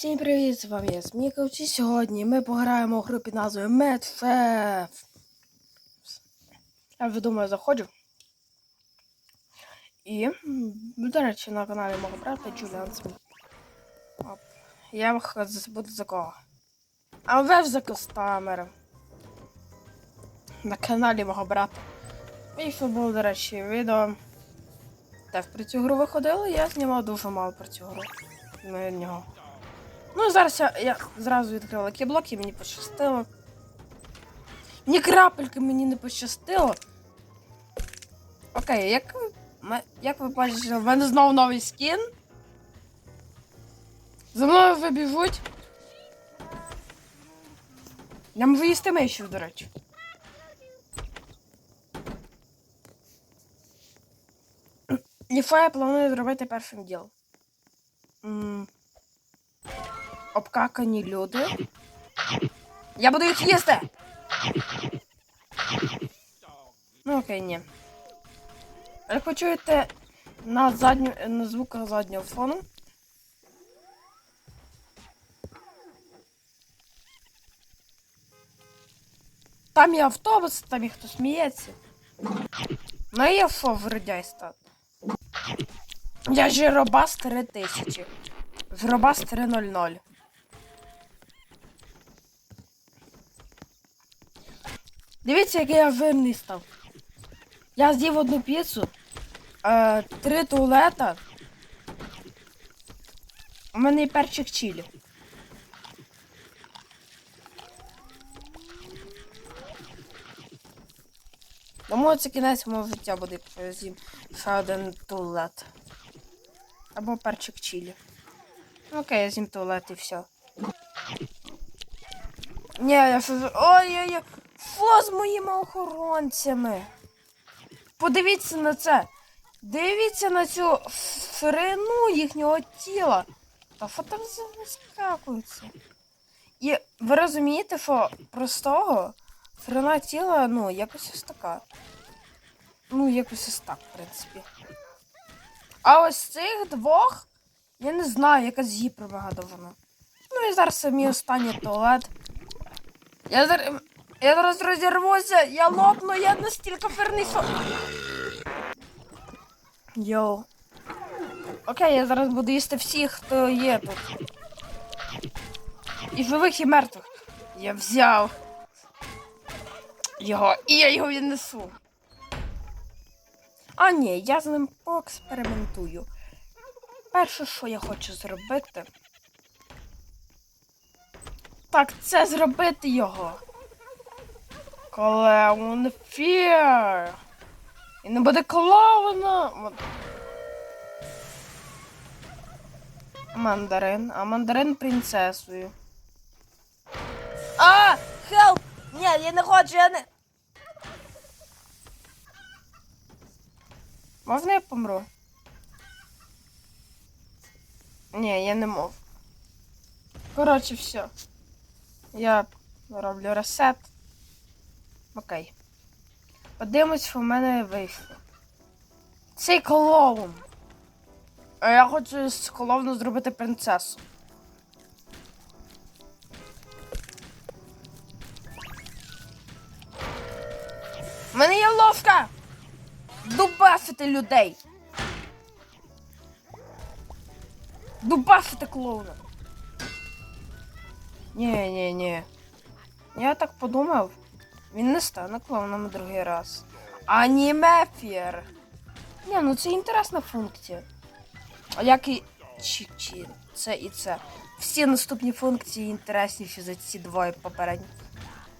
Всім привіт, з вами я Сміковці. Сьогодні ми пограємо у гру під назвою MedFef. Я вже думаю, заходжу. І, до речі, на каналі мого брата Джуліан Сміт. Я забуду за кого. А ви за костамера. На каналі мого брата. І що було, до речі, відео. Теж про цю гру виходило, я знімав дуже мало про цю гру. Ми нього. Ну, зараз я, я зразу відкрила кіблок і мені пощастило. Ні крапельки мені не пощастило. Окей, як, як ви бачите, в мене знову новий скін. За мною вибіжуть. Я можу їсти мишів, до речі. І що я планую зробити першим ділом? Обкакані люди. Я буду їх їсти! Ну окей, ні. Ви почуєте на задню, на звуках заднього фону. Там є автобус, там є хто сміється. Ну і вродяй стати. Я Жиробас 3000. Жиробас 300. Дивіться, який я жирний став. Я з'їв одну піцу, е, три туалета. У мене і перчик чилі. Думаю, це кінець мого життя буде, якщо я з'їм ще один туалет. Або перчик чилі. Ну, Окей, я з'їм туалет і все. Ні, я Ой-ой-ой! Що з моїми охоронцями? Подивіться на це. Дивіться на цю ширину їхнього тіла. Та що там за скакується? І ви розумієте, що простого ширина тіла, ну, якось ось така. Ну, якось ось так, в принципі. А ось цих двох, я не знаю, якась гіпермегадована. Ну і зараз мій останній туалет. Я зараз. Я зараз розірвуся, я лопну, я настільки ферний. Йоу. Окей, я зараз буду їсти всіх, хто є тут. І живих, і мертвих. Я взяв його, і я його віднесу. А ні, я з ним поекспериментую. Перше, що я хочу зробити. Так, це зробити його. Клоун фір. І не буде клоуна. Мандарин, а мандарин принцесою. А! Хелп! Ні, я не хочу, я не. Можна я помру? Ні, я не можу. Коротше, все. Я роблю ресет. Окей. Подивимось, що в мене вийшло. Цей клоун. А я хочу з клоуну зробити принцесу. У мене є ловка! Дубасити людей! Дубасити клоуна! Ні, ні, ні. Я так подумав. Він не стане клоуном другий раз. Анімефір. Ні, ну це інтересна функція. А як і. Чи, чи, це і це. Всі наступні функції інтересніші за ці двоє попередні.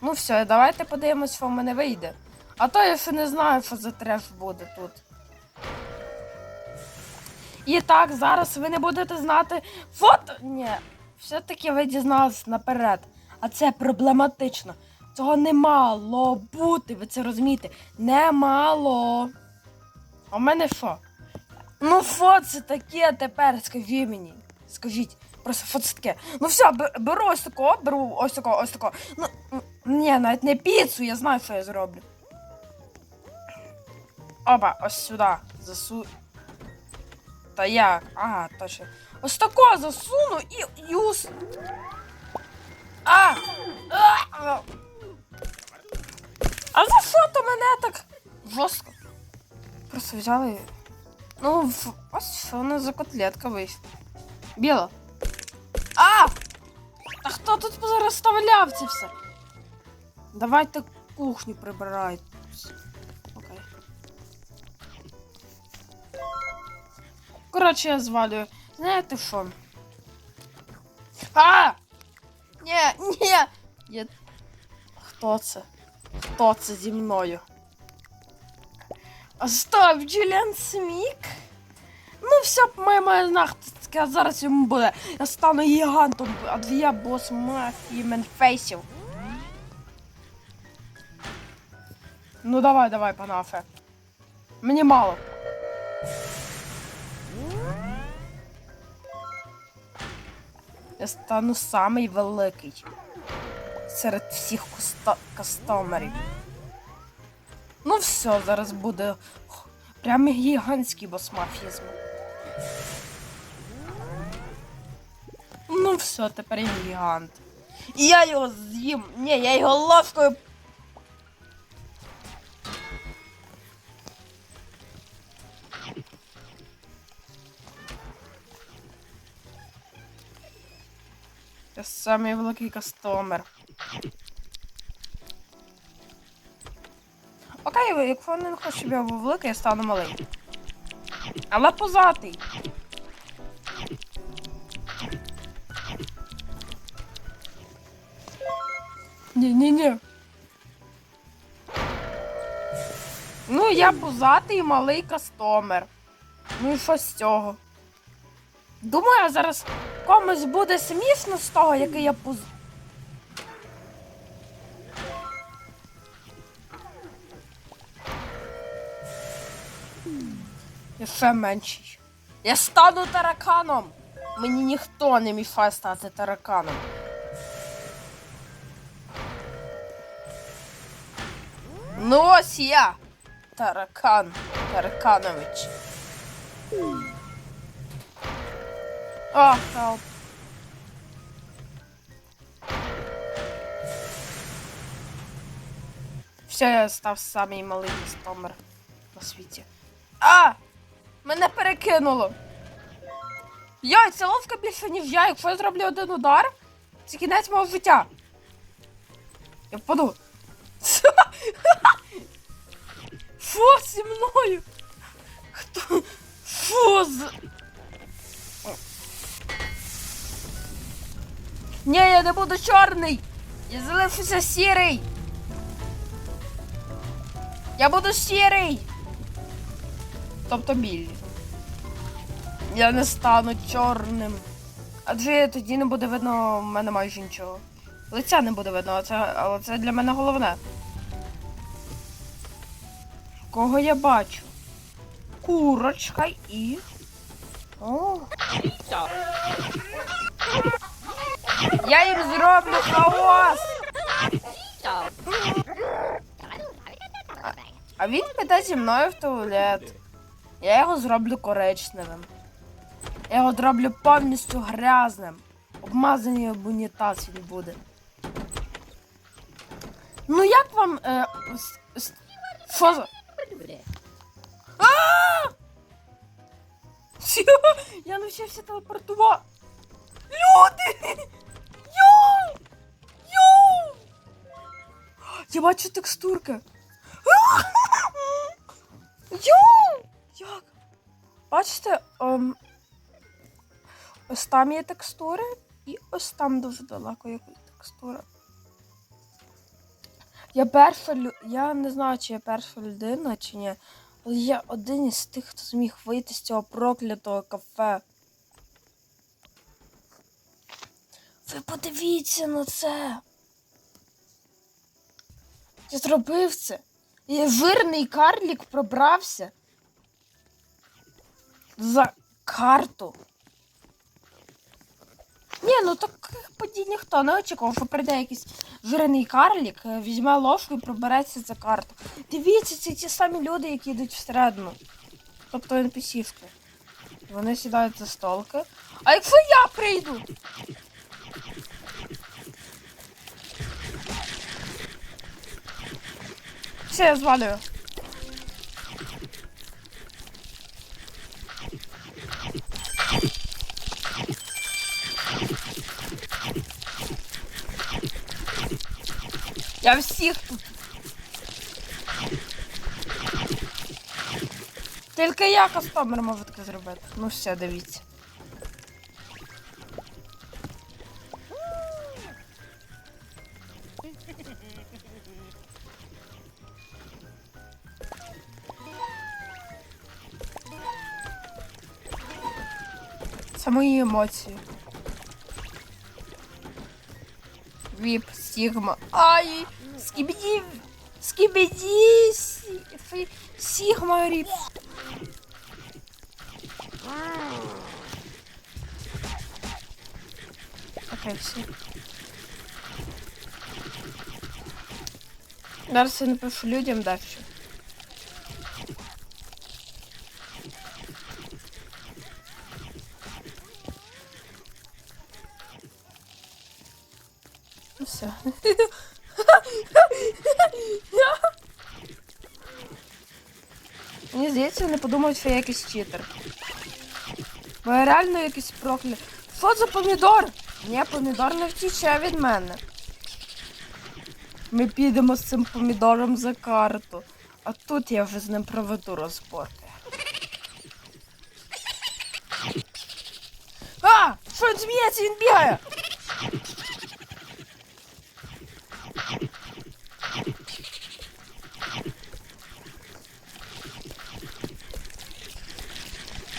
Ну все, давайте подивимось, що в мене вийде. А то я ще не знаю, що за треш буде тут. І так, зараз ви не будете знати фото. Ні, все-таки ви дізналися наперед. А це проблематично. Цього не мало бути, ви це розумієте? Не мало. А в мене що? Ну, що це таке тепер? Скажіть мені. Скажіть. Просто що це таке? Ну все, беру ось такого, беру ось такого, ось такого. Ну, ні, навіть не піцу, я знаю, що я зроблю. Опа, ось сюди. Засу. Та як? Ага, точно. Ось тако засуну і юс. А! А! А! А за що то мене так жорстко? Просто взяли. Ну, в- ось що не за котлетка вийшла. Біла. А! А хто тут розставляв це все? Давайте кухню прибирайте. Окей. Коротше, я звалюю. Знаєте що? А! Ні, ні! Я... Хто це? Хто це зі мною? Стоп, Джуліан Смік? Ну, все, моя моя нахтка, зараз йому буде. Я стану гігантом, а я бос мафії менфейсів. Ну давай, давай, панафе. Мені мало. Я стану самий великий серед всіх кастомерів. Ну все, зараз буде х- прям гігантський бос. Ну все, тепер я гігант. І я його з'їм. Ні, я його ложкою. Я самий великий кастомер. Ви- якщо не хочеш, щоб я був великий, я стану малий. Але позатий. Ні-ні-ні. Ну, я позатий малий кастомер. Ну і що з цього? Думаю, зараз комусь буде смішно з того, який я поз... ще менший. Я стану тараканом. Мені ніхто не мішає стати тараканом. Ну ось я. Таракан. Тараканович. О, help. Все, я став самий малий стомер на світі. А! Мене перекинуло. Йой, це ловка більше, ніж я. Якщо я зроблю один удар, це кінець мого життя. Я впаду. Фу, зі мною. Хто? Фу, з... Ні, я не буду чорний. Я залишуся сірий. Я буду сірий. Тобто білий. Я не стану чорним. Адже тоді не буде видно в мене майже нічого. Лиця не буде видно, а це, але це для мене головне. Кого я бачу? Курочка і. О. Я їм зроблю хаос! А він піде зі мною в туалет. Я його зроблю коричневим. Я його зроблю повністю грязним. Обмазаний об унітаз він буде. Ну як вам. Е, що за. Я навчився телепортувати. Люди! Йоу! Йоу! Я бачу текстурки. Йоу! Бачите, ем, ось там є текстури, і ось там дуже далеко є текстура. Я перша. Я не знаю, чи я перша людина, чи ні. Але я один із тих, хто зміг вийти з цього проклятого кафе. Ви подивіться на це. Я зробив це. І жирний карлік пробрався за карту. Ні, ну таких подій ніхто не очікував, що прийде якийсь жирний карлік, е, візьме ложку і пробереться за карту. Дивіться, це ті самі люди, які йдуть всередину. Тобто NPC-шки. Вони сідають за столки, А якщо я прийду? Все, я звалюю. Я всіх. Тільки я кастомер можу таке зробити. Ну все, дивіться. Це мої емоції. Віп, Сігма. Ай! Скібіді! Скібіді! Сі- фі- Сігма Ріп. Окей, все. Зараз я напишу людям далі. Здається, вони подумають, що я якийсь читер. Бо я реально якийсь прокля. Що за помідор? Ні, помідор не втіче від мене. Ми підемо з цим помідором за карту. А тут я вже з ним проведу розборки. А! Що він зміється, він бігає!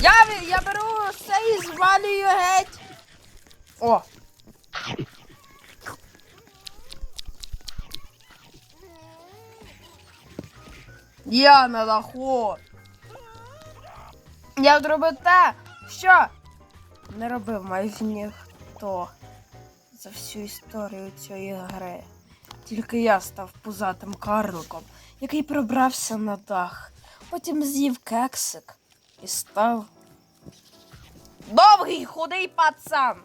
Я, ві- я беру звалюю геть. О! Я на даху. Я зробив те, що не робив майже ніхто за всю історію цієї гри. Тільки я став пузатим карликом, який пробрався на дах, потім з'їв кексик і став довгий худий пацан.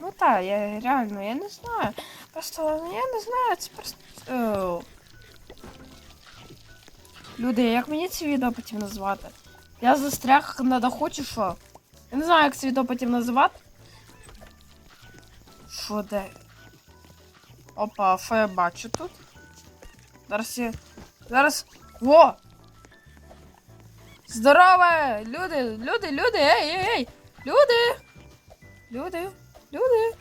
Ну так, я реально, я не знаю. Просто я не знаю, це просто. О. Люди, як мені це відео потім назвати? Я застряг на даху чи що? Я не знаю, як це відео потім називати. Що де? Опа, що я бачу тут? Зараз я. Зараз. Во! Здорове! Люди, люди, люди, ей, ей, ей! Люди! Люди, люди!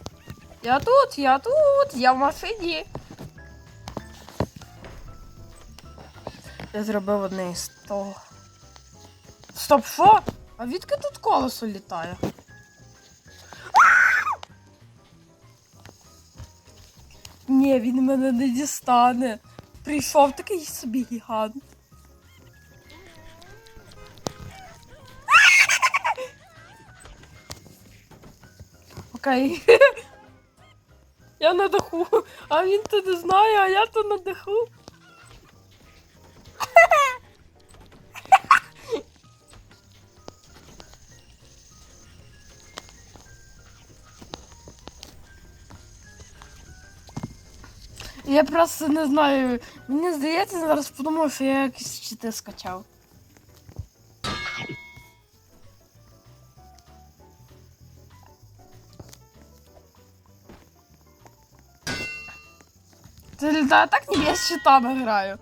Я тут, я тут, я в машині. Я зробив одне із того. Стоп, що? А відки тут колесо літає? Ні, він мене не дістане. Прийшов такий собі гігант. Окей. Я на даху, а він то не знає, а я то на даху. Я просто не знаю. Мені здається, зараз подумав, що я якісь чити скачав. Це да, так ні, я з щитами граю.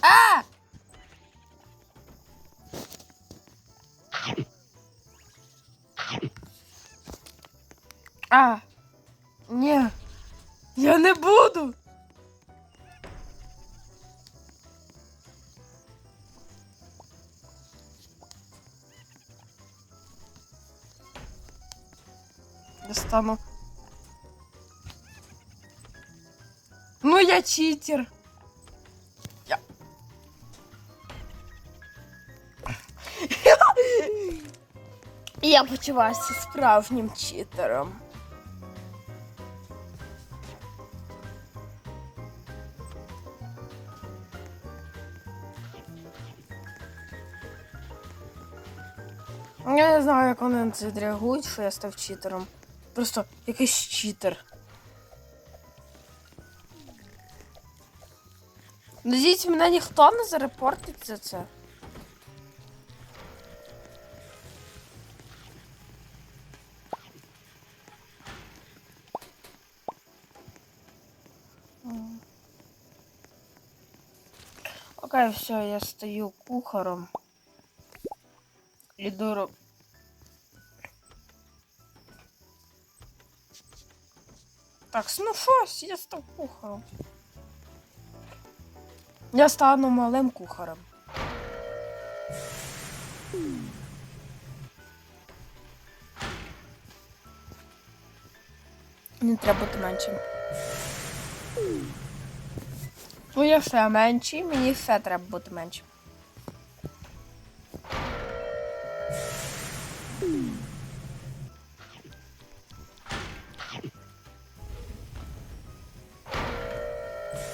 А! А! Ні. Я не буду. Я Ну, я читер. Я. Почуваюся справжнім читером. Я не знаю, як вони це відреагують, що я став читером. Просто якийсь читер. Надіюсь, мене ніхто не зарепортить за це. Окей, все, я стою кухаром. Іду роб... Так, ну що, я став кухарем. Я стану малим кухарем. Не треба бути меншим. Ну, я все менший, мені все треба бути меншим.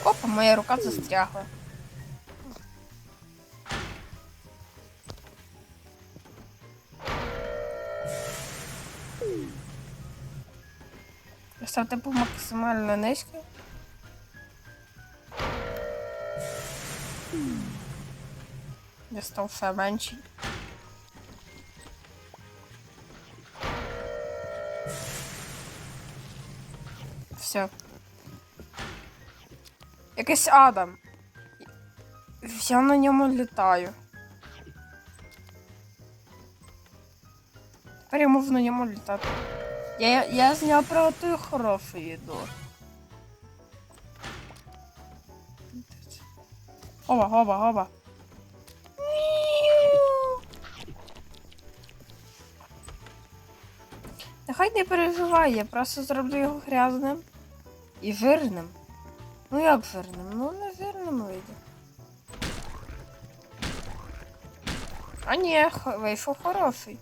Опа, моя рука застрягла. Ставте по максимально низько. Я став все менший. Все. Якийсь Адам. Я на ньому літаю. Тепер я можу на ньому літати. Я, я зняв про ту хорошу їду. Оба, оба, оба. Нехай не переживай, я просто зроблю його грязним і жирним. Ну як жирним? Ну не жирним вийде. А ні, вийшов хороший.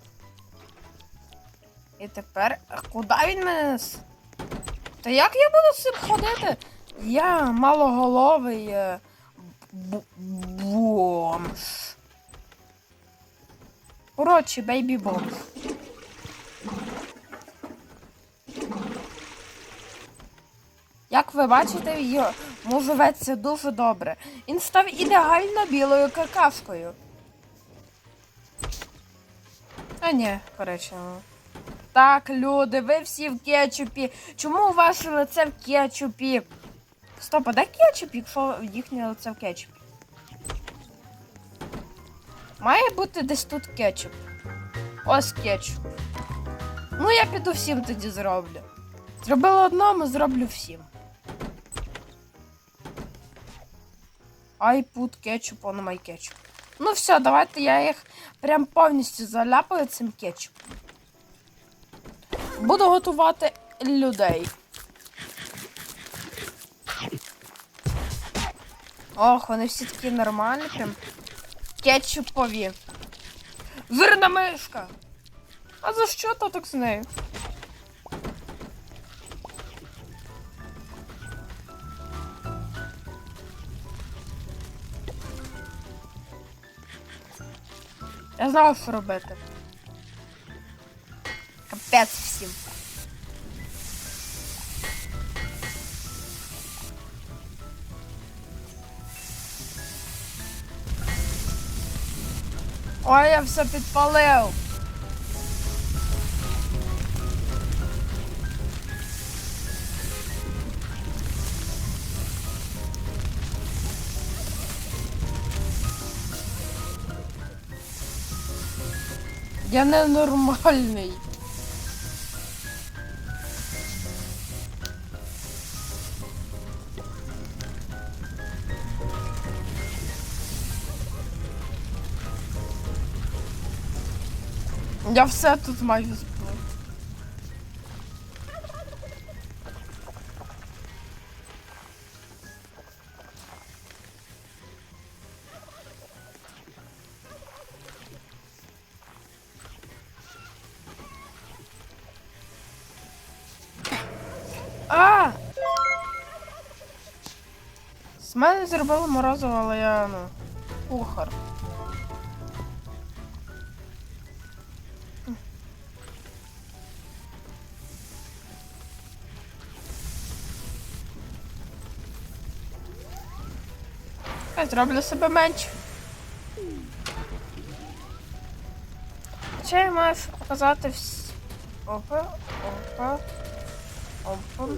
І тепер. Куди він мене? Та як я буду з цим ходити? Я малоголовий е, б-. Коротше, бейбі бомж. Як ви бачите, йому живеться дуже добре. Він став ідеально білою какашкою. А ні, коричневою. Так, люди, ви всі в кетчупі. Чому ваше лице в кетчупі? Стоп, а де кетчуп, якщо їхнє лице в кетчупі? Має бути десь тут кетчуп. Ось кетчуп. Ну, я піду всім тоді зроблю. Зробила одному, зроблю всім. I put ketchup on my ketchup. Ну все, давайте я їх прям повністю заляпаю цим кетчупом. Буду готувати людей. Ох, вони всі такі нормальні, прям кетчупові. Жирна мишка! А за що то так з нею? Я знав, що робити. Капець всім. Ой, я все підпалив. Я ненормальний. Я все тут майже збив. А! З мене зробили морозиво, але я ну. Зроблю себе менше. Хоча я маю показати всі. Опа, опа. Опа.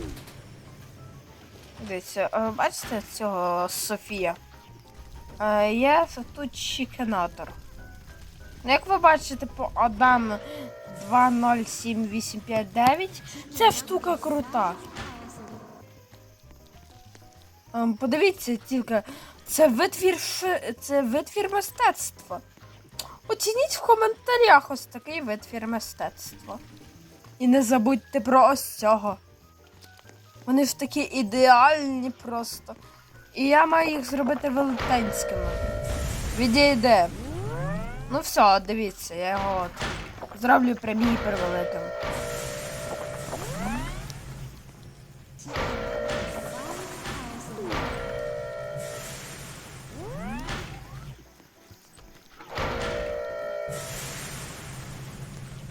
Дивіться, е, бачите цього Софія? Е, Є тут чікенатор. Ну, як ви бачите, по Адам 207859, ця штука крута. Ем, Подивіться тільки, це витвір, це витвір мистецтва. Оцініть в коментарях ось такий витвір мистецтва. І не забудьте про ось цього. Вони ж такі ідеальні просто. І я маю їх зробити велетенськими. Відійде. Ну все, дивіться, я його от зроблю прям гіпервеликим.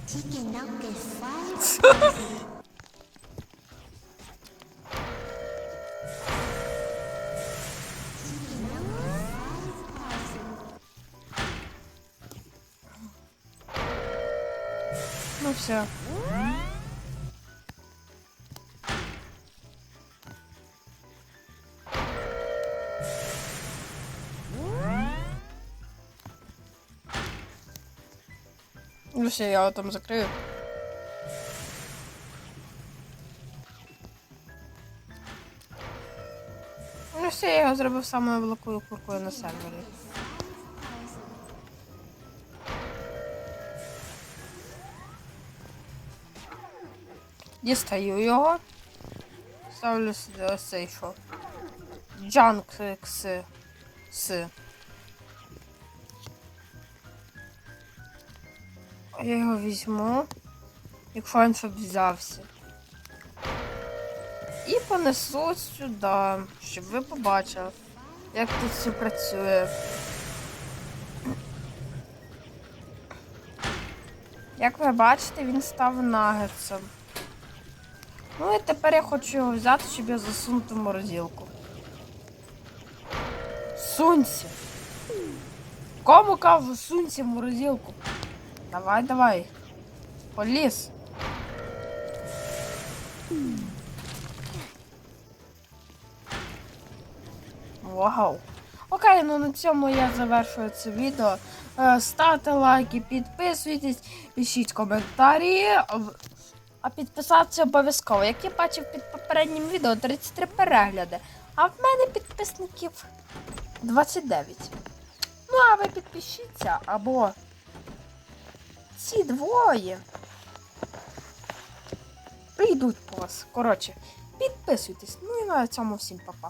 Chicken nugget five. Ну все. Все, я його там закрию. Ну все, я його зробив самою великою куркою на сервері. Дістаю його. Ставлю сюди ось цей що. Джанк С. Я його візьму, якщо він щоб взявся. І понесу сюди, щоб ви побачили, як тут все працює. Як ви бачите, він став нагетсом. Ну і тепер я хочу його взяти, щоб я засунути в морозилку. Сунься! Кому кажу, сунься в морозилку? Давай, давай. Поліз. Вау. Окей, ну на цьому я завершую це відео. Е, Ставте лайки, підписуйтесь, пишіть коментарі. А підписатися обов'язково. Як я бачив під попереднім відео 33 перегляди. А в мене підписників 29. Ну, а ви підпишіться або ці двоє прийдуть по вас. Коротше, підписуйтесь. Ну і на цьому всім па-па.